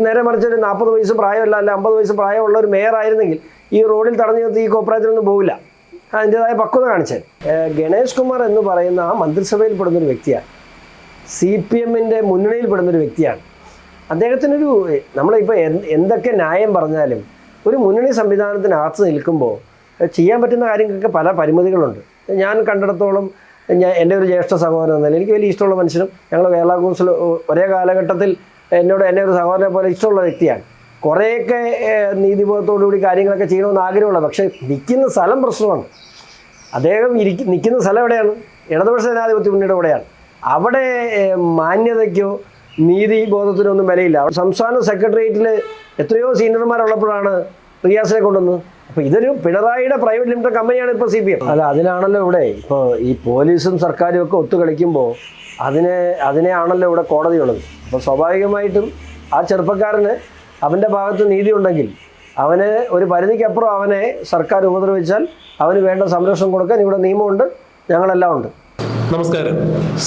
നേരെ മറിച്ച് ഒരു നാൽപ്പത് വയസ്സ് പ്രായമല്ല അല്ല അമ്പത് വയസ്സ് പ്രായമുള്ള ഒരു മേയർ ആയിരുന്നെങ്കിൽ ഈ റോഡിൽ തടഞ്ഞു നിർത്തി ഈ കോപ്പറേറ്റീവൊന്നും പോകില്ല അതിന്റെതായ പക്വത കാണിച്ചത് ഗണേഷ് കുമാർ എന്ന് പറയുന്ന ആ മന്ത്രിസഭയിൽ പെടുന്ന ഒരു വ്യക്തിയാണ്. സി പി എമ്മിന്റെ മുന്നണിയിൽ പെടുന്ന ഒരു വ്യക്തിയാണ്. അദ്ദേഹത്തിനൊരു നമ്മളിപ്പോൾ എന്ത് എന്തൊക്കെ ന്യായം പറഞ്ഞാലും ഒരു മുന്നണി സംവിധാനത്തിനകത്ത് നിൽക്കുമ്പോൾ ചെയ്യാൻ പറ്റുന്ന കാര്യങ്ങൾക്ക് പല പരിമിതികളുണ്ട്. ഞാൻ കണ്ടിടത്തോളം ഞാൻ എന്റെ ഒരു ജ്യേഷ്ഠ സഹോദരൻ എന്നല്ല എനിക്ക് വലിയ ഇഷ്ടമുള്ള മനുഷ്യനും ഞങ്ങൾ കേരള കൗൺസിൽ ഒരേ കാലഘട്ടത്തിൽ എന്നോട് എന്നെ ഒരു സഹോദരനെ പോലെ ഇഷ്ടമുള്ള വ്യക്തിയാണ്. കുറേയൊക്കെ നീതിബോധത്തോടു കൂടി കാര്യങ്ങളൊക്കെ ചെയ്യണമെന്ന് ആഗ്രഹമുള്ള പക്ഷേ നിൽക്കുന്ന സ്ഥലം പ്രശ്നമാണ്. അദ്ദേഹം ഇരിക്കും നിൽക്കുന്ന സ്ഥലം എവിടെയാണ്? ഇടതുപക്ഷ ജനാധിപത്യ മുന്നണിയുടെ കൂടെയാണ് അവിടെ മാന്യതയ്ക്കോ നീതി ബോധത്തിനോ ഒന്നും വിലയില്ല. സംസ്ഥാന സെക്രട്ടേറിയറ്റിൽ എത്രയോ സീനിയർമാരുള്ളപ്പോഴാണ് റിയാസിനെ കൊണ്ടുവന്നത്. അപ്പോൾ ഇതൊരു പിണറായിയുടെ പ്രൈവറ്റ് ലിമിറ്റഡ് കമ്പനിയാണ് ഇപ്പോൾ സി പി എം അല്ല അതിനാണല്ലോ ഇവിടെ ഇപ്പോൾ ഈ പോലീസും സർക്കാരും ഒക്കെ ഒത്തു കളിക്കുമ്പോൾ അതിനെ അതിനെയാണല്ലോ ഇവിടെ കോടതിയുള്ളത് അപ്പോൾ സ്വാഭാവികമായിട്ടും ആ ചെറുപ്പക്കാരന് അവന്റെ ഭാഗത്ത് നീതി ഉണ്ടെങ്കിൽ അവന് ഒരു പരിധിക്കപ്പുറം അവനെ സർക്കാർ ഉപദ്രവിച്ചാൽ അവന് വേണ്ട സംരക്ഷണം കൊടുക്കാൻ ഇവിടെ നിയമമുണ്ട് ഞങ്ങളെല്ലാം ഉണ്ട്. നമസ്കാരം.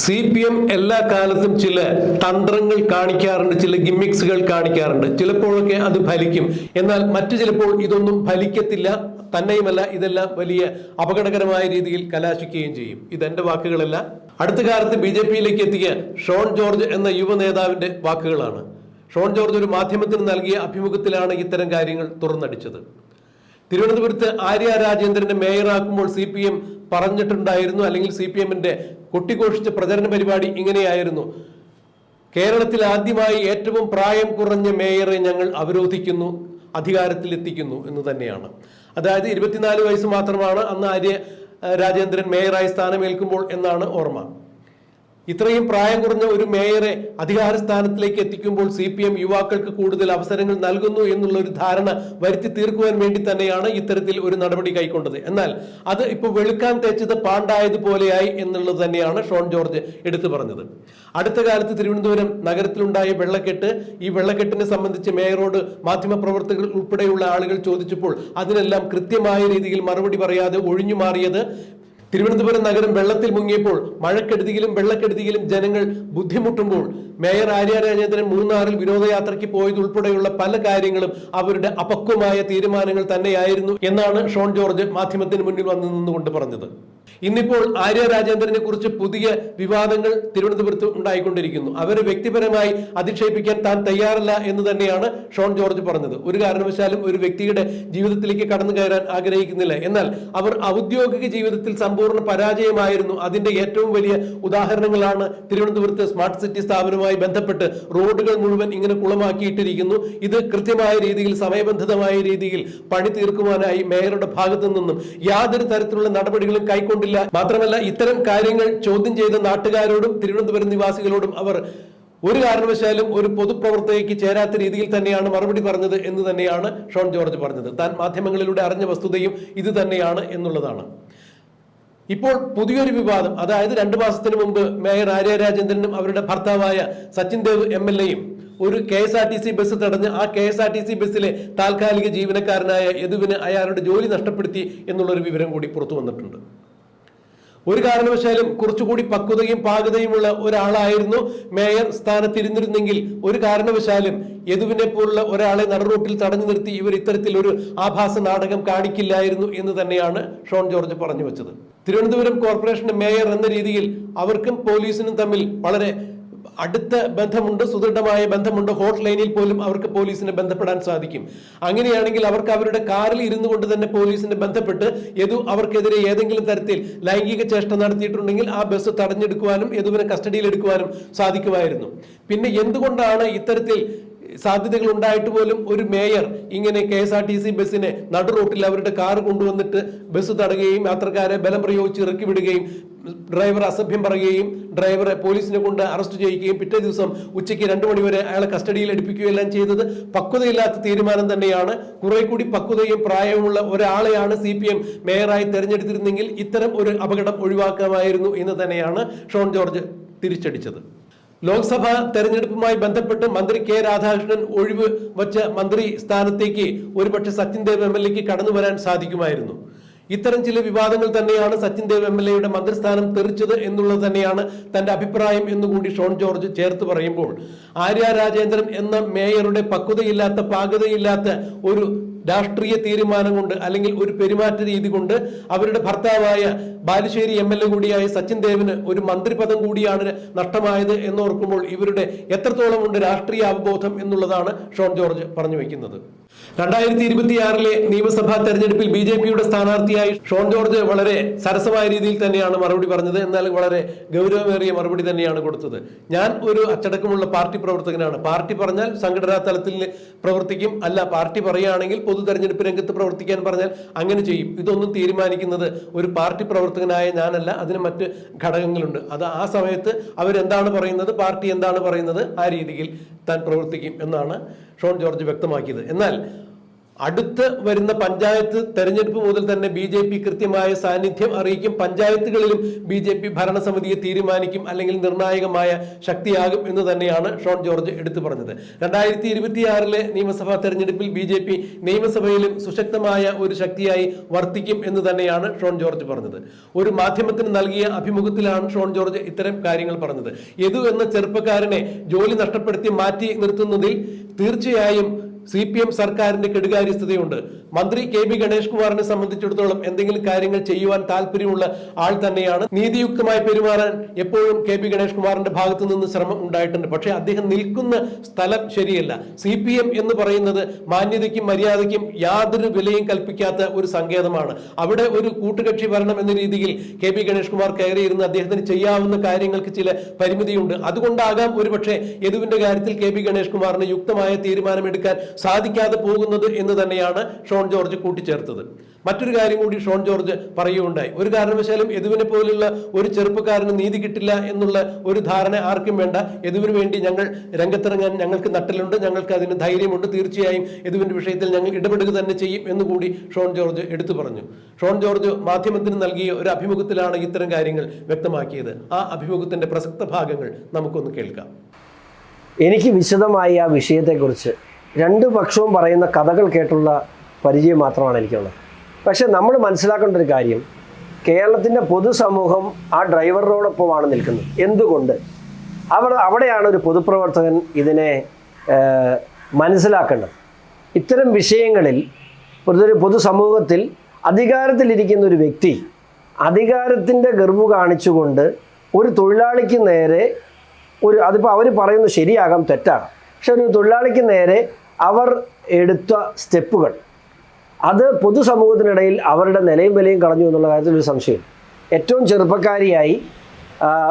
സി പി എം എല്ലാ കാലത്തും ചില തന്ത്രങ്ങൾ കാണിക്കാറുണ്ട് ചില ഗിമ്മിക്സുകൾ കാണിക്കാറുണ്ട്. ചിലപ്പോഴൊക്കെ അത് ഫലിക്കും. എന്നാൽ മറ്റു ചിലപ്പോൾ ഇതൊന്നും ഫലിക്കത്തില്ല തന്നെയുമല്ല ഇതെല്ലാം വലിയ അപകടകരമായ രീതിയിൽ കലാശിക്കുകയും ചെയ്യും. ഇതെന്റെ വാക്കുകളല്ല. അടുത്ത കാലത്ത് ബി ജെ പിയിലേക്ക് എത്തിയ ഷോൺ ജോർജ് എന്ന യുവ നേതാവിന്റെ വാക്കുകളാണ്. ഷോൺ ജോർജ് ഒരു മാധ്യമത്തിന് നൽകിയ അഭിമുഖത്തിലാണ് ഇത്തരം കാര്യങ്ങൾ തുറന്നടിച്ചത്. തിരുവനന്തപുരത്ത് ആര്യ രാജേന്ദ്രനെ മേയറാക്കുമ്പോൾ സി പി എം പറഞ്ഞിട്ടുണ്ടായിരുന്നു അല്ലെങ്കിൽ സി പി എമ്മിന്റെ കൊട്ടിഘോഷിച്ച പ്രചരണ പരിപാടി ഇങ്ങനെയായിരുന്നു. കേരളത്തിൽ ആദ്യമായി ഏറ്റവും പ്രായം കുറഞ്ഞ മേയറെ ഞങ്ങൾ അവരോധിക്കുന്നു അധികാരത്തിൽ എത്തിക്കുന്നു എന്ന് തന്നെയാണ്. അതായത് ഇരുപത്തിനാല് വയസ്സ് മാത്രമാണ് അന്ന് ആര്യ രാജേന്ദ്രൻ മേയറായി സ്ഥാനമേൽക്കുമ്പോൾ എന്നാണ് ഓർമ്മ. ഇത്രയും പ്രായം കുറഞ്ഞ ഒരു മേയറെ അധികാര സ്ഥാനത്തിലേക്ക് എത്തിക്കുമ്പോൾ സി പി എം യുവാക്കൾക്ക് കൂടുതൽ അവസരങ്ങൾ നൽകുന്നു എന്നുള്ള ഒരു ധാരണ വരുത്തി തീർക്കുവാൻ വേണ്ടി തന്നെയാണ് ഇത്തരത്തിൽ ഒരു നടപടി കൈക്കൊണ്ടത്. എന്നാൽ അത് ഇപ്പോൾ വെളുക്കാൻ തേച്ചത് പാണ്ടായതുപോലെയായി എന്നുള്ളത് തന്നെയാണ് ഷോൺ ജോർജ് എടുത്തു പറഞ്ഞത്. അടുത്ത കാലത്ത് തിരുവനന്തപുരം നഗരത്തിലുണ്ടായ വെള്ളക്കെട്ട് ഈ വെള്ളക്കെട്ടിനെ സംബന്ധിച്ച് മേയറോട് മാധ്യമപ്രവർത്തകർ ഉൾപ്പെടെയുള്ള ആളുകൾ ചോദിച്ചപ്പോൾ അതിനെല്ലാം കൃത്യമായ രീതിയിൽ മറുപടി പറയാതെ ഒഴിഞ്ഞു മാറിയത് തിരുവനന്തപുരം നഗരം വെള്ളത്തിൽ മുങ്ങിയപ്പോൾ മഴക്കെടുതിയിലും വെള്ളക്കെടുതിയിലും ജനങ്ങൾ ബുദ്ധിമുട്ടുമ്പോൾ മേയർ ആര്യ രാജേന്ദ്രൻ മൂന്നാറിൽ വിനോദയാത്രയ്ക്ക് പോയത് ഉൾപ്പെടെയുള്ള പല കാര്യങ്ങളും അവരുടെ അപക്വമായ തീരുമാനങ്ങൾ തന്നെയായിരുന്നു എന്നാണ് ഷോൺ ജോർജ് മാധ്യമത്തിന് മുന്നിൽ വന്നു നിന്നുകൊണ്ട് പറഞ്ഞത്. ഇന്നിപ്പോൾ ആര്യ രാജേന്ദ്രനെ കുറിച്ച് പുതിയ വിവാദങ്ങൾ തിരുവനന്തപുരത്ത് ഉണ്ടായിക്കൊണ്ടിരിക്കുന്നു. അവരെ വ്യക്തിപരമായി അധിക്ഷേപിക്കാൻ താൻ തയ്യാറല്ല എന്ന് തന്നെയാണ് ഷോൺ ജോർജ് പറഞ്ഞത്. ഒരു കാരണവശാലും ഒരു വ്യക്തിയുടെ ജീവിതത്തിലേക്ക് കടന്നു കയറാൻ ആഗ്രഹിക്കുന്നില്ല. എന്നാൽ അവർ ഔദ്യോഗിക ജീവിതത്തിൽ സമ്പൂർണ പരാജയമായിരുന്നു. അതിന്റെ ഏറ്റവും വലിയ ഉദാഹരണങ്ങളാണ് തിരുവനന്തപുരത്ത് സ്മാർട്ട് സിറ്റി സ്ഥാപനവുമായി ബന്ധപ്പെട്ട് റോഡുകൾ മുഴുവൻ ഇങ്ങനെ കുളമാക്കിയിട്ടിരിക്കുന്നു. ഇത് കൃത്യമായ രീതിയിൽ സമയബന്ധിതമായ രീതിയിൽ പണി തീർക്കുവാനായി മേയറുടെ ഭാഗത്തു നിന്നും യാതൊരു തരത്തിലുള്ള നടപടികളും കൈക്കൊണ്ടില്ല. മാത്രമല്ല ഇത്തരം കാര്യങ്ങൾ ചോദ്യം ചെയ്ത നാട്ടുകാരോടും തിരുവനന്തപുരം നിവാസികളോടും അവർ ഒരു കാരണവശാലും ഒരു പൊതുപ്രവർത്തകയ്ക്ക് ചേരാത്ത രീതിയിൽ തന്നെയാണ് മറുപടി പറഞ്ഞത് എന്ന് തന്നെയാണ് ഷോൺ ജോർജ് പറഞ്ഞത്. താൻ മാധ്യമങ്ങളിലൂടെ അറിഞ്ഞ വസ്തുതയും ഇത് തന്നെയാണ് എന്നുള്ളതാണ്. ഇപ്പോൾ പുതിയൊരു വിവാദം. അതായത് രണ്ടു മാസത്തിന് മുമ്പ് മേയർ ആര്യ രാജേന്ദ്രനും അവരുടെ ഭർത്താവായ സച്ചിൻ ദേവ് എം എൽ എയും ഒരു K S R T C bus തടഞ്ഞ് ആ K S R T C ബസ്സിലെ താൽക്കാലിക ജീവനക്കാരനായ യദുവിന് അയാളുടെ ജോലി നഷ്ടപ്പെടുത്തി എന്നുള്ളൊരു വിവരം കൂടി പുറത്തു വന്നിട്ടുണ്ട്. ഒരു കാരണവശാലും കുറച്ചുകൂടി പക്വതയും പാകതയുമുള്ള ഒരാളായിരുന്നു മേയർ സ്ഥാനത്തിരുന്നിരുന്നെങ്കിൽ ഒരു കാരണവശാലും യദുവിനെ പോലുള്ള ഒരാളെ നടുറൂട്ടിൽ തടഞ്ഞു നിർത്തി ഇവർ ഇത്തരത്തിൽ ഒരു ആഭാസ നാടകം കാണിക്കില്ലായിരുന്നു എന്ന് തന്നെയാണ് ഷോൺ ജോർജ് പറഞ്ഞു വെച്ചത്. തിരുവനന്തപുരം കോർപ്പറേഷന്റെ മേയർ എന്ന രീതിയിൽ അവർക്കും പോലീസിനും തമ്മിൽ വളരെ അടുത്ത ബന്ധമുണ്ട് സുദൃഢമായ ബന്ധമുണ്ട്. ഹോട്ട് ലൈനിൽ പോലും അവർക്ക് പോലീസിനെ ബന്ധപ്പെടാൻ സാധിക്കും. അങ്ങനെയാണെങ്കിൽ അവർക്ക് അവരുടെ കാറിൽ ഇരുന്നു കൊണ്ട് തന്നെ പോലീസിനെ ബന്ധപ്പെട്ട് യദു അവർക്കെതിരെ ഏതെങ്കിലും തരത്തിൽ ലൈംഗിക ചേഷ്ട നടത്തിയിട്ടുണ്ടെങ്കിൽ ആ ബസ് തടഞ്ഞെടുക്കുവാനും യദുവിനെ കസ്റ്റഡിയിൽ എടുക്കുവാനും സാധിക്കുമായിരുന്നു. പിന്നെ എന്തുകൊണ്ടാണ് ഇത്തരത്തിൽ സാധ്യതകൾ ഉണ്ടായിട്ട് പോലും ഒരു മേയർ ഇങ്ങനെ K S R T C ബസ്സിനെ നടു റോട്ടിൽ അവരുടെ കാർ കൊണ്ടുവന്നിട്ട് ബസ് തടയുകയും യാത്രക്കാരെ ബലം പ്രയോഗിച്ച് ഇറക്കി വിടുകയും ഡ്രൈവർ അസഭ്യം പറയുകയും ഡ്രൈവറെ പോലീസിനെ കൊണ്ട് അറസ്റ്റ് ചെയ്യുകയും പിറ്റേ ദിവസം ഉച്ചയ്ക്ക് രണ്ടു മണിവരെ അയാളെ കസ്റ്റഡിയിൽ എടുപ്പിക്കുകയും എല്ലാം ചെയ്തത് പക്വതയില്ലാത്ത തീരുമാനം തന്നെയാണ്. കുറെ കൂടി പക്വതയും പ്രായവുമുള്ള ഒരാളെയാണ് സി പി എം മേയറായി തെരഞ്ഞെടുത്തിരുന്നെങ്കിൽ ഇത്തരം ഒരു അപകടം ഒഴിവാക്കാമായിരുന്നു എന്ന് തന്നെയാണ് ഷോൺ ജോർജ് തിരിച്ചടിച്ചത്. ലോക്സഭാ തെരഞ്ഞെടുപ്പുമായി ബന്ധപ്പെട്ട് മന്ത്രി കെ രാധാകൃഷ്ണൻ ഒഴിവ് വച്ച മന്ത്രി സ്ഥാനത്തേക്ക് ഒരുപക്ഷെ സച്ചിൻ ദേവ് എം എൽ എക്ക് കടന്നു വരാൻ സാധിക്കുമായിരുന്നു. ഇത്തരം ചില വിവാദങ്ങൾ തന്നെയാണ് സച്ചിൻ ദേവ് എം എൽ എയുടെ മന്ത്രിസ്ഥാനം തെറിച്ചത് എന്നുള്ളത് തന്നെയാണ് തന്റെ അഭിപ്രായം എന്നുകൂടി ഷോൺ ജോർജ് ചേർത്ത് പറയുമ്പോൾ. ആര്യ രാജേന്ദ്രൻ എന്ന മേയറുടെ പക്വതയില്ലാത്ത പാകതയില്ലാത്ത ഒരു രാഷ്ട്രീയ തീരുമാനം കൊണ്ട് അല്ലെങ്കിൽ ഒരു പെരുമാറ്റ രീതി കൊണ്ട് അവരുടെ ഭർത്താവായ ബാലുശ്ശേരി എം എൽ എ കൂടിയായ സച്ചിൻ ദേവിന് ഒരു മന്ത്രിപദം കൂടിയാണ് നഷ്ടമായത് എന്നോർക്കുമ്പോൾ ഇവരുടെ എത്രത്തോളം ഉണ്ട് രാഷ്ട്രീയ അവബോധം എന്നുള്ളതാണ് ഷോൺ ജോർജ് പറഞ്ഞു വയ്ക്കുന്നത് രണ്ടായിരത്തി ഇരുപത്തിയാറിലെ നിയമസഭാ തെരഞ്ഞെടുപ്പിൽ ബി ജെ പിയുടെ സ്ഥാനാർത്ഥിയായി ഷോൺ ജോർജ് വളരെ സരസമായ രീതിയിൽ തന്നെയാണ് മറുപടി പറഞ്ഞത്. എന്നാൽ വളരെ ഗൗരവമേറിയ മറുപടി തന്നെയാണ് കൊടുത്തത്. ഞാൻ ഒരു അച്ചടക്കമുള്ള പാർട്ടി പ്രവർത്തകനാണ്. പാർട്ടി പറഞ്ഞാൽ സംഘടനാ തലത്തിൽ പ്രവർത്തിക്കും. അല്ല പാർട്ടി പറയുകയാണെങ്കിൽ പൊതു തെരഞ്ഞെടുപ്പ് രംഗത്ത് പ്രവർത്തിക്കാൻ പറഞ്ഞാൽ അങ്ങനെ ചെയ്യും. ഇതൊന്നും തീരുമാനിക്കുന്നത് ഒരു പാർട്ടി പ്രവർത്തകനായ ഞാനല്ല. അതിന് മറ്റ് ഘടകങ്ങളുണ്ട്. അത് ആ സമയത്ത് അവരെന്താണ് പറയുന്നത്? പാർട്ടി എന്താണ് പറയുന്നത്? ആ രീതിയിൽ. താൻ പ്രവർത്തിക്കും എന്നാണ് ഷോൺ ജോർജ് വ്യക്തമാക്കിയത്. എന്നാൽ അടുത്ത് വരുന്ന പഞ്ചായത്ത് തെരഞ്ഞെടുപ്പ് മുതൽ തന്നെ ബി ജെ പി കൃത്യമായ സാന്നിധ്യം അറിയിക്കും. പഞ്ചായത്തുകളിലും ബി ജെ പി ഭരണസമിതിയെ തീരുമാനിക്കും അല്ലെങ്കിൽ നിർണായകമായ ശക്തിയാകും എന്ന് തന്നെയാണ് ഷോൺ ജോർജ് എടുത്തു പറഞ്ഞത്. രണ്ടായിരത്തി ഇരുപത്തിയാറിലെ നിയമസഭാ തെരഞ്ഞെടുപ്പിൽ ബി ജെ പി നിയമസഭയിലും സുശക്തമായ ഒരു ശക്തിയായി വർത്തിക്കും എന്ന് തന്നെയാണ് ഷോൺ ജോർജ് പറഞ്ഞത്. ഒരു മാധ്യമത്തിന് നൽകിയ അഭിമുഖത്തിലാണ് ഷോൺ ജോർജ് ഇത്തരം കാര്യങ്ങൾ പറഞ്ഞത്. യദു എന്ന ചെറുപ്പക്കാരനെ ജോലി നഷ്ടപ്പെടുത്തി മാറ്റി നിർത്തുന്നതിൽ തീർച്ചയായും സി പി എം സർക്കാരിന്റെ കെടുകാര്യസ്ഥതയുണ്ട്. മന്ത്രി കെ ബി ഗണേഷ് കുമാറിനെ സംബന്ധിച്ചിടത്തോളം എന്തെങ്കിലും കാര്യങ്ങൾ ചെയ്യുവാൻ താല്പര്യമുള്ള ആൾ തന്നെയാണ്. നീതിയുക്തമായി പെരുമാറാൻ എപ്പോഴും കെ ബി ഗണേഷ് കുമാറിന്റെ ഭാഗത്തു നിന്ന് ശ്രമം ഉണ്ടായിട്ടുണ്ട്. പക്ഷേ അദ്ദേഹം നിൽക്കുന്ന സ്ഥലം ശരിയല്ല. സി പി എം എന്ന് പറയുന്നത് മാന്യതയ്ക്കും മര്യാദയ്ക്കും യാതൊരു വിലയും കൽപ്പിക്കാത്ത ഒരു സങ്കേതമാണ്. അവിടെ ഒരു കൂട്ടുകക്ഷി ഭരണം എന്ന രീതിയിൽ കെ ബി ഗണേഷ് കുമാർ കയറിയിരുന്ന് അദ്ദേഹത്തിന് ചെയ്യാവുന്ന കാര്യങ്ങൾക്ക് ചില പരിമിതിയുണ്ട്. അതുകൊണ്ടാകാം ഒരുപക്ഷെ യദുവിന്റെ കാര്യത്തിൽ കെ ബി ഗണേഷ് കുമാറിന് യുക്തമായ തീരുമാനമെടുക്കാൻ സാധിക്കാതെ പോകുന്നത് എന്ന് തന്നെയാണ് ഷോൺ ജോർജ് കൂട്ടിച്ചേർത്തത്. മറ്റൊരു കാര്യം കൂടി ഷോൺ ജോർജ് പറയുകയുണ്ടായി. ഒരു കാരണവശാലും യദുവിനെ പോലുള്ള ഒരു ചെറുപ്പക്കാരന് നീതി കിട്ടില്ല എന്നുള്ള ഒരു ധാരണ ആർക്കും വേണ്ട. യദുവിന് വേണ്ടി ഞങ്ങൾ രംഗത്തിറങ്ങാൻ ഞങ്ങൾക്ക് നട്ടലുണ്ട് ഞങ്ങൾക്ക് അതിന് ധൈര്യമുണ്ട്. തീർച്ചയായും യദുവിന്റെ വിഷയത്തിൽ ഞങ്ങൾ ഇടപെടുക തന്നെ ചെയ്യും എന്നുകൂടി ഷോൺ ജോർജ് എടുത്തു പറഞ്ഞു. ഷോൺ ജോർജ് മാധ്യമത്തിന് നൽകിയ ഒരു അഭിമുഖത്തിലാണ് ഇത്തരം കാര്യങ്ങൾ വ്യക്തമാക്കിയത്. ആ അഭിമുഖത്തിന്റെ പ്രസക്ത ഭാഗങ്ങൾ നമുക്കൊന്ന് കേൾക്കാം. എനിക്ക് വിശദമായി ആ വിഷയത്തെക്കുറിച്ച് രണ്ട് പക്ഷവും പറയുന്ന കഥകൾ കേട്ടുള്ള പരിചയം മാത്രമാണ് എനിക്കുള്ളത്. പക്ഷെ നമ്മൾ മനസ്സിലാക്കേണ്ട ഒരു കാര്യം കേരളത്തിന്റെ പൊതുസമൂഹം ആ ഡ്രൈവറിനോടൊപ്പമാണ് നിൽക്കുന്നത്. എന്തുകൊണ്ട്? അവിടെ അവിടെയാണ് ഒരു പൊതുപ്രവർത്തകൻ ഇതിനെ മനസ്സിലാക്കേണ്ടത്. ഇത്തരം വിഷയങ്ങളിൽ ഒരു പൊതുസമൂഹത്തിൽ അധികാരത്തിലിരിക്കുന്ന ഒരു വ്യക്തി അധികാരത്തിന്റെ ഗർവ് കാണിച്ചുകൊണ്ട് ഒരു തൊഴിലാളിക്ക് നേരെ ഒരു അതിപ്പോൾ അവർ പറയുന്നത് ശരിയാകാം തെറ്റാകാം. പക്ഷെ ഒരു തൊഴിലാളിക്ക് നേരെ അവർ എടുത്ത സ്റ്റെപ്പുകൾ അത് പൊതുസമൂഹത്തിനിടയിൽ അവരുടെ നിലയും വിലയും കളഞ്ഞു എന്നുള്ള കാര്യത്തിൽ ഒരു സംശയം ഏറ്റവും ചെറുപ്പക്കാരിയായി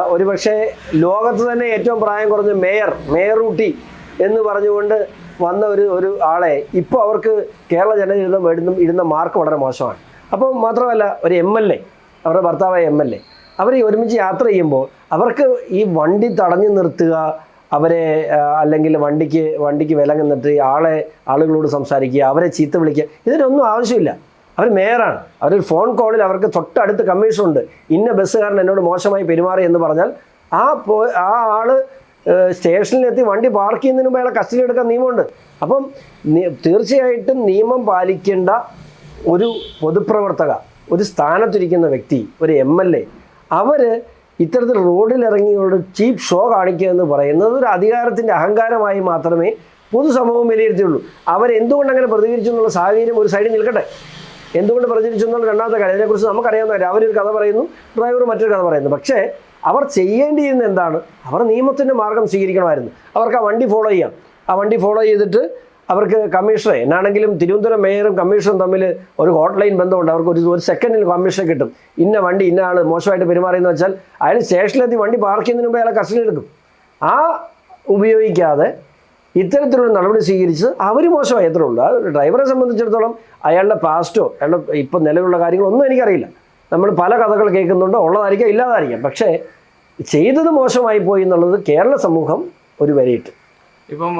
ഒരുപക്ഷെ ലോകത്ത് തന്നെ ഏറ്റവും പ്രായം കുറഞ്ഞ മേയർ മേയർ ഊട്ടി എന്ന് പറഞ്ഞുകൊണ്ട് വന്ന ഒരു ഒരു ആളെ ഇപ്പോൾ അവർക്ക് കേരള ജനത ഇടുന്ന ഇടുന്ന ഇടുന്ന മാർക്ക് വളരെ മോശമാണ്. അപ്പോൾ മാത്രമല്ല ഒരു എം എൽ എ അവരുടെ ഭർത്താവായ എം എൽ എ അവർ ഒരുമിച്ച് യാത്ര ചെയ്യുമ്പോൾ അവർക്ക് ഈ വണ്ടി തടഞ്ഞു നിർത്തുക അവരെ അല്ലെങ്കിൽ വണ്ടിക്ക് വണ്ടിക്ക് വില നിന്നിട്ട് ആളെ ആളുകളോട് സംസാരിക്കുക അവരെ ചീത്ത വിളിക്കുക ഇതിനൊന്നും ആവശ്യമില്ല. അവർ മേയറാണ്. അവരൊരു ഫോൺ കോളിൽ അവർക്ക് തൊട്ടടുത്ത് കമ്മീഷനുണ്ട്. ഇന്ന ബസ്സുകാരൻ എന്നോട് മോശമായി പെരുമാറി എന്ന് പറഞ്ഞാൽ ആ പോ ആ ആൾ സ്റ്റേഷനിലെത്തി വണ്ടി പാർക്ക് ചെയ്യുന്നതിന് മുമ്പ് അയാളെ കസ്റ്റഡി എടുക്കാൻ നിയമമുണ്ട്. അപ്പം തീർച്ചയായിട്ടും നിയമം പാലിക്കേണ്ട ഒരു പൊതുപ്രവർത്തക ഒരു സ്ഥാനത്തിരിക്കുന്ന വ്യക്തി ഒരു എം എൽ എ അവർ ഇത്തരത്തിൽ ഒരു ചീപ്പ് ഷോ കാണിക്കുക എന്ന് പറയുന്നത് ഒരു അധികാരത്തിന്റെ അഹങ്കാരമായി മാത്രമേ പൊതുസമൂഹം വിലയിരുത്തിയുള്ളൂ. അവരെന്തുകൊണ്ട് അങ്ങനെ പ്രതികരിച്ചു എന്നുള്ള സാഹചര്യം ഒരു സൈഡിൽ നിൽക്കട്ടെ. എന്തുകൊണ്ട് പ്രതികരിച്ചു എന്നുള്ള രണ്ടാമത്തെ കാര്യം അതിനെക്കുറിച്ച് നമുക്കറിയാവുന്ന കാര്യം അവരൊരു കഥ പറയുന്നു ഡ്രൈവർ മറ്റൊരു കഥ പറയുന്നു. പക്ഷേ അവർ ചെയ്യേണ്ടിയിരുന്ന എന്താണ്? അവർ നിയമത്തിന്റെ മാർഗം സ്വീകരിക്കണമായിരുന്നു. അവർക്ക് ആ വണ്ടി ഫോളോ ചെയ്യാം. ആ വണ്ടി ഫോളോ ചെയ്തിട്ട് അവർക്ക് കമ്മീഷണറെ എന്നാണെങ്കിലും തിരുവനന്തപുരം മേയറും കമ്മീഷണറും തമ്മിൽ ഒരു ഹോട്ട്ലൈൻ ബന്ധമുണ്ട്. അവർക്ക് ഒരു ഒരു സെക്കൻഡിൽ കമ്മീഷൻ കിട്ടും. ഇന്ന വണ്ടി ഇന്ന ആൾ മോശമായിട്ട് പെരുമാറിയെന്ന് വെച്ചാൽ അയാൾ സ്റ്റേഷനിലെത്തി വണ്ടി പാർക്ക് ചെയ്യുന്നതിന് മുമ്പേ അയാളെ കസ്റ്റഡി എടുക്കും. ആ ഉപയോഗിക്കാതെ ഇത്തരത്തിലുള്ള നടപടി സ്വീകരിച്ച് അവർ മോശമായി. എത്ര ഉള്ളൂ ആ ഡ്രൈവറെ സംബന്ധിച്ചിടത്തോളം അയാളുടെ പാസ്റ്റോ അയാളുടെ ഇപ്പം നിലവിലുള്ള കാര്യങ്ങളൊന്നും എനിക്കറിയില്ല. നമ്മൾ പല കഥകൾ കേൾക്കുന്നുണ്ട്. ഉള്ളതായിരിക്കാം ഇല്ലാതായിരിക്കാം. പക്ഷേ ചെയ്തത് മോശമായി പോയി എന്നുള്ളത് കേരള സമൂഹം ഒരു വരയിട്ട്. ഇപ്പം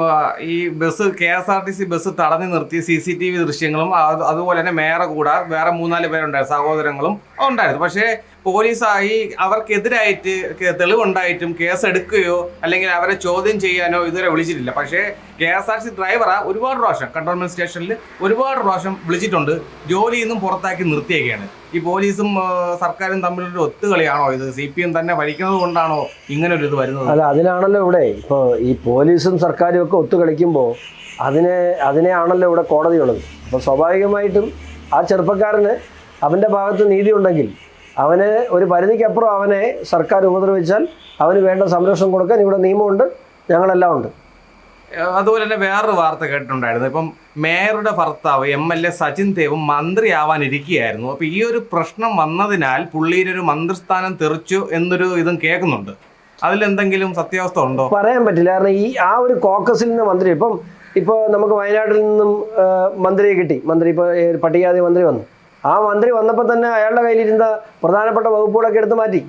ഈ bus K S R T C bus തടഞ്ഞു നിർത്തി സി സി ടി വി ദൃശ്യങ്ങളും അത് അതുപോലെ തന്നെ മേയറെ കൂടെ വേറെ മൂന്നാൽ പേരുണ്ടായിരുന്നു സഹോദരങ്ങളും. ഉണ്ടായിരുന്നു. പക്ഷേ പോലീസായി അവർക്കെതിരായിട്ട് തെളിവുണ്ടായിട്ടും കേസ് എടുക്കുകയോ അല്ലെങ്കിൽ അവരെ ചോദ്യം ചെയ്യാനോ ഇതുവരെ വിളിച്ചിട്ടില്ല. പക്ഷേ കെ എസ് ആർ സി ഡ്രൈവറാ ഒരുപാട് പ്രാവശ്യം കണ്ടോൺമെന്റ് സ്റ്റേഷനിൽ ഒരുപാട് പ്രാവശ്യം വിളിച്ചിട്ടുണ്ട്. ജോലിയിൽ നിന്നും പുറത്താക്കി നിർത്തിയൊക്കെയാണ് ഈ പോലീസും സർക്കാരും തമ്മിലൊരു ഒത്തുകളിയാണോ ഇത്? സി പി എം തന്നെ ഭരിക്കുന്നത് കൊണ്ടാണോ ഇങ്ങനെ ഒരു ഇത് വരുന്നത്? അല്ല അതിനാണല്ലോ ഇവിടെ. ഇപ്പോൾ ഈ പോലീസും സർക്കാരും ഒക്കെ ഒത്തു കളിക്കുമ്പോൾ അതിനെ അതിനെയാണല്ലോ ഇവിടെ കോടതിയുള്ളത്. അപ്പോൾ സ്വാഭാവികമായിട്ടും ആ ചെറുപ്പക്കാരന് അവന്റെ ഭാഗത്ത് നീതി ഉണ്ടെങ്കിൽ അവന് ഒരു പരിധിക്കപ്പുറം അവനെ സർക്കാർ ഉപദ്രവിച്ചാൽ അവന് വേണ്ട സംരക്ഷണം കൊടുക്കാൻ ഇവിടെ നിയമമുണ്ട് ഞങ്ങളെല്ലാം ഉണ്ട്. അതുപോലെ തന്നെ വേറൊരു വാർത്ത കേട്ടിട്ടുണ്ടായിരുന്നു. ഇപ്പം മേയറുടെ ഭർത്താവ് എം എൽ എ സച്ചിൻ ദേവും മന്ത്രിയാവാൻ ഇരിക്കുകയായിരുന്നു അപ്പൊ ഈ ഒരു പ്രശ്നം വന്നതിനാൽ പുള്ളീനൊരു മന്ത്രിസ്ഥാനം തെറിച്ചു എന്നൊരു ഇതും കേൾക്കുന്നുണ്ട്. അതിലെന്തെങ്കിലും സത്യാവസ്ഥ ഉണ്ടോ? പറയാൻ പറ്റില്ല. കാരണം ഈ ആ ഒരു കോക്കസിൽ നിന്ന് മന്ത്രി ഇപ്പം ഇപ്പോൾ നമുക്ക് വയനാട്ടിൽ നിന്നും മന്ത്രിയെ കിട്ടി. മന്ത്രി ഇപ്പോൾ പട്ടികജാതി മന്ത്രി വന്നു. ആ മന്ത്രി വന്നപ്പോൾ തന്നെ അയാളുടെ കയ്യിലിരുന്ന പ്രധാനപ്പെട്ട വകുപ്പുകളൊക്കെ എടുത്തു മാറ്റി.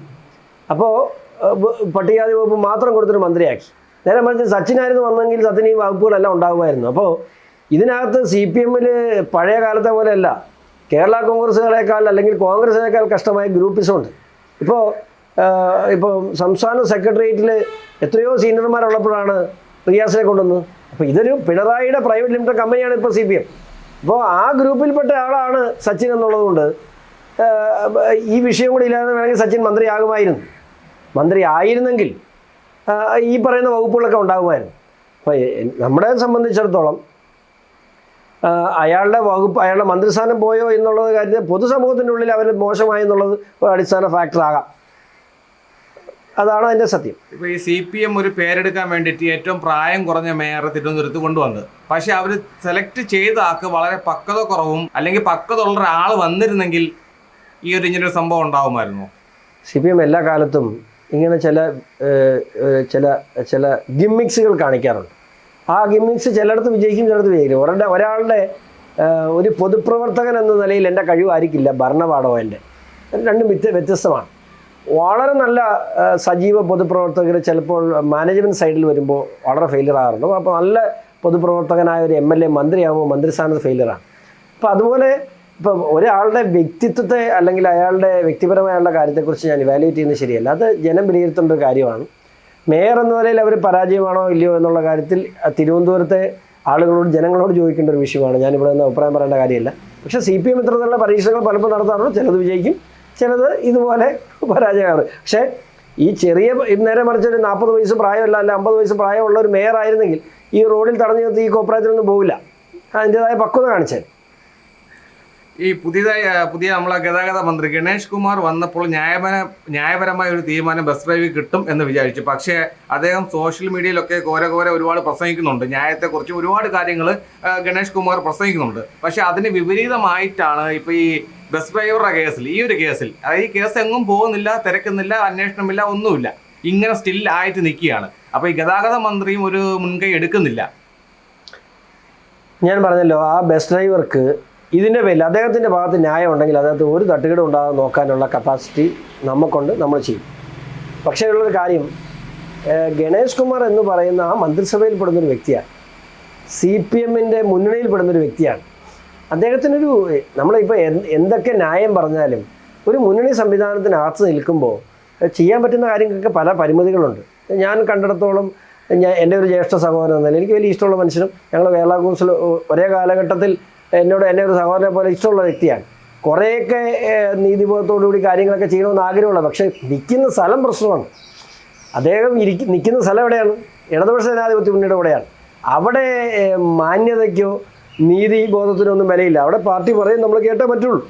അപ്പോൾ പട്ടികജാതി വകുപ്പ് മാത്രം കൊടുത്തൊരു മന്ത്രിയാക്കി. നേരെ മറിച്ച് സച്ചിനായിരുന്നു വന്നെങ്കിൽ സച്ചിന് ഈ വകുപ്പുകളെല്ലാം ഉണ്ടാകുമായിരുന്നു. അപ്പോൾ ഇതിനകത്ത് സി പി എമ്മിൽ പഴയ കാലത്തെ പോലെയല്ല. കേരള കോൺഗ്രസ്സുകളെക്കാൾ അല്ലെങ്കിൽ കോൺഗ്രസിനേക്കാൾ കഷ്ടമായ ഗ്രൂപ്പിസമുണ്ട് ഇപ്പോൾ ഇപ്പോൾ സംസ്ഥാന സെക്രട്ടേറിയറ്റിൽ എത്രയോ സീനിയർമാരുള്ളപ്പോഴാണ് റിയാസിനെ കൊണ്ടുവന്നത്. അപ്പോൾ ഇതൊരു പിണറായിയുടെ പ്രൈവറ്റ് ലിമിറ്റഡ് കമ്പനിയാണ് ഇപ്പോൾ സി പി എം. അപ്പോൾ ആ ഗ്രൂപ്പിൽപ്പെട്ട ആളാണ് സച്ചിൻ എന്നുള്ളതുകൊണ്ട് ഈ വിഷയം കൂടി ഇല്ലാതെ വേണമെങ്കിൽ സച്ചിൻ മന്ത്രിയാകുമായിരുന്നു. മന്ത്രി ആയിരുന്നെങ്കിൽ ഈ പറയുന്ന വകുപ്പുകളൊക്കെ ഉണ്ടാകുമായിരുന്നു. അപ്പോൾ നമ്മളെ സംബന്ധിച്ചിടത്തോളം അയാളുടെ വകുപ്പ് അയാളുടെ മന്ത്രിസ്ഥാനം പോയോ എന്നുള്ളത് കാര്യത്തിൽ പൊതുസമൂഹത്തിന്റെ ഉള്ളിൽ അവർ മോശമായി എന്നുള്ളത് ഒരു അടിസ്ഥാന ഫാക്ടർ ആകാം. അതാണ് അതിന്റെ സത്യം. ഇപ്പൊ ഈ സി പി എം ഒരു പേരെടുക്കാൻ വേണ്ടിയിട്ട് ഏറ്റവും പ്രായം കുറഞ്ഞ മേയറെ തിരുവനന്തപുരത്ത് കൊണ്ടുവന്നത്. പക്ഷെ അവർ സെലക്ട് ചെയ്ത ആൾക്ക് വളരെ പക്വത കുറവും അല്ലെങ്കിൽ പക്വത ഉള്ള ഒരാൾ വന്നിരുന്നെങ്കിൽ ഈ ഒരു ഇങ്ങനെ ഒരു സംഭവം ഉണ്ടാവുമായിരുന്നു. സി പി എം എല്ലാ കാലത്തും ഇങ്ങനെ ചില ചില ചില ഗിമ്മിക്സുകൾ കാണിക്കാറുണ്ട്. ആ ഗിമ്മിക്സ് ചിലയിടത്ത് വിജയിക്കും ചിലയിടത്ത് വിജയിക്കും ഒരാളുടെ ഒരാളുടെ ഒരു പൊതുപ്രവർത്തകൻ എന്ന നിലയിൽ എന്റെ കഴിവായിരിക്കില്ല ഭരണപാഠമോ എന്റെ. രണ്ടും വ്യത്യ വ്യത്യസ്തമാണ്. വളരെ നല്ല സജീവ പൊതുപ്രവർത്തകർ ചിലപ്പോൾ മാനേജ്മെന്റ് സൈഡിൽ വരുമ്പോൾ വളരെ ഫെയിലിയർ ആകാറുണ്ട്. അപ്പോൾ നല്ല പൊതുപ്രവർത്തകനായ ഒരു എം എൽ എ മന്ത്രിയാകുമ്പോൾ മന്ത്രിസ്ഥാനത്ത് ഫെയിലിയറാണ് അപ്പോൾ അതുപോലെ ഇപ്പം ഒരാളുടെ വ്യക്തിത്വത്തെ അല്ലെങ്കിൽ അയാളുടെ വ്യക്തിപരമായുള്ള കാര്യത്തെക്കുറിച്ച് ഞാൻ ഇവാലുവേറ്റ് ചെയ്യുന്നത് ശരിയല്ല. അത് ജനം വിലയിരുത്തേണ്ട ഒരു കാര്യമാണ്. മേയർ എന്ന നിലയിൽ അവർ പരാജയമാണോ ഇല്ലയോ എന്നുള്ള കാര്യത്തിൽ തിരുവനന്തപുരത്തെ ആളുകളോട് ജനങ്ങളോട് ചോദിക്കേണ്ട ഒരു വിഷയമാണ്. ഞാനിവിടെ നിന്ന് അഭിപ്രായം പറയേണ്ട കാര്യമില്ല. പക്ഷേ സി പി എം ഇത്തരത്തിലുള്ള പരീക്ഷകൾ പലപ്പോൾ നടത്താറുണ്ട്. ചിലത് വിജയിക്കും ചിലത് ഇതുപോലെ പരാജയമാണ്. പക്ഷേ ഈ ചെറിയ നേരെ മറിച്ച് ഒരു നാൽപ്പത് വയസ്സ് പ്രായമല്ല അല്ല അമ്പത് വയസ്സ് പ്രായമുള്ള ഒരു മേയർ ആയിരുന്നെങ്കിൽ ഈ റോഡിൽ തടഞ്ഞു നിർത്തി ഈ കോപ്പറേറ്റിലൊന്നും പോകില്ല അതിന്റെതായ പക്വത കാണിച്ചത് ഈ പുതിയതായി പുതിയ നമ്മളെ ഗതാഗത മന്ത്രി ഗണേഷ് കുമാർ വന്നപ്പോൾ ന്യായപര ന്യായപരമായ ഒരു തീരുമാനം ബസ് ഡ്രൈവിൽ കിട്ടും എന്ന് വിചാരിച്ചു. പക്ഷേ അദ്ദേഹം സോഷ്യൽ മീഡിയയിലൊക്കെ കോരെ ഒരുപാട് പ്രസംഗിക്കുന്നുണ്ട്. ന്യായത്തെക്കുറിച്ച് ഒരുപാട് കാര്യങ്ങൾ ഗണേഷ് കുമാർ പ്രസംഗിക്കുന്നുണ്ട്. പക്ഷേ അതിന് വിപരീതമായിട്ടാണ് ഇപ്പോൾ ഈ ബസ് ഡ്രൈവറുടെ കേസിൽ ഈ ഒരു കേസിൽ അതായത് ഈ കേസ് എങ്ങും പോകുന്നില്ല തിരക്കുന്നില്ല അന്വേഷണമില്ല ഒന്നുമില്ല. ഇങ്ങനെ സ്റ്റിൽ ആയിട്ട് നിൽക്കുകയാണ്. അപ്പോൾ ഈ ഗതാഗത മന്ത്രിയും ഒരു മുൻകൈ എടുക്കുന്നില്ല. ഞാൻ പറഞ്ഞല്ലോ ആ ബസ് ഡ്രൈവർക്ക് ഇതിന്റെ പേരിൽ അദ്ദേഹത്തിന്റെ ഭാഗത്ത് ന്യായം ഉണ്ടെങ്കിൽ അദ്ദേഹത്തെ ഒരു തട്ടുകേടും ഉണ്ടാകാതെ നോക്കാനുള്ള കപ്പാസിറ്റി നമുക്കുണ്ട് നമ്മൾ ചെയ്യും. പക്ഷേ ഉള്ളൊരു കാര്യം ഗണേഷ് കുമാർ എന്ന് പറയുന്ന ആ മന്ത്രിസഭയിൽ പെടുന്നൊരു വ്യക്തിയാണ്. സി പി എമ്മിന്റെ മുന്നണിയിൽ പെടുന്നൊരു വ്യക്തിയാണ്. അദ്ദേഹത്തിനൊരു നമ്മളിപ്പോൾ എന്ത് എന്തൊക്കെ ന്യായം പറഞ്ഞാലും ഒരു മുന്നണി സംവിധാനത്തിനകത്ത് നിൽക്കുമ്പോൾ ചെയ്യാൻ പറ്റുന്ന കാര്യങ്ങൾക്ക് പല പരിമിതികളുണ്ട്. ഞാൻ കണ്ടിടത്തോളം ഞാൻ എന്റെ ഒരു ജ്യേഷ്ഠ സഹോദരൻ എന്നല്ല എനിക്ക് വലിയ ഇഷ്ടമുള്ള മനുഷ്യനും ഞങ്ങൾ കേരള കൗൺസിൽ ഒരേ കാലഘട്ടത്തിൽ എന്നോട് എന്നെ ഒരു സഹോദരനെ പോലെ ഇഷ്ടമുള്ള വ്യക്തിയാണ്. കുറേയൊക്കെ നീതിബോധത്തോടുകൂടി കാര്യങ്ങളൊക്കെ ചെയ്യണമെന്ന് ആഗ്രഹമുള്ള പക്ഷേ നിൽക്കുന്ന സ്ഥലം പ്രശ്നമാണ്. അദ്ദേഹം ഇരിക്ക നിൽക്കുന്ന സ്ഥലം എവിടെയാണ്? ഇടതുപക്ഷ ജനാധിപത്യ മുന്നണിയുടെ കൂടെയാണ് അവിടെ മാന്യതയ്ക്കോ നീതി ബോധത്തിനൊന്നും വിലയില്ല. അവിടെ പാർട്ടി പറയും നമ്മൾ കേട്ടേ പറ്റുള്ളൂ.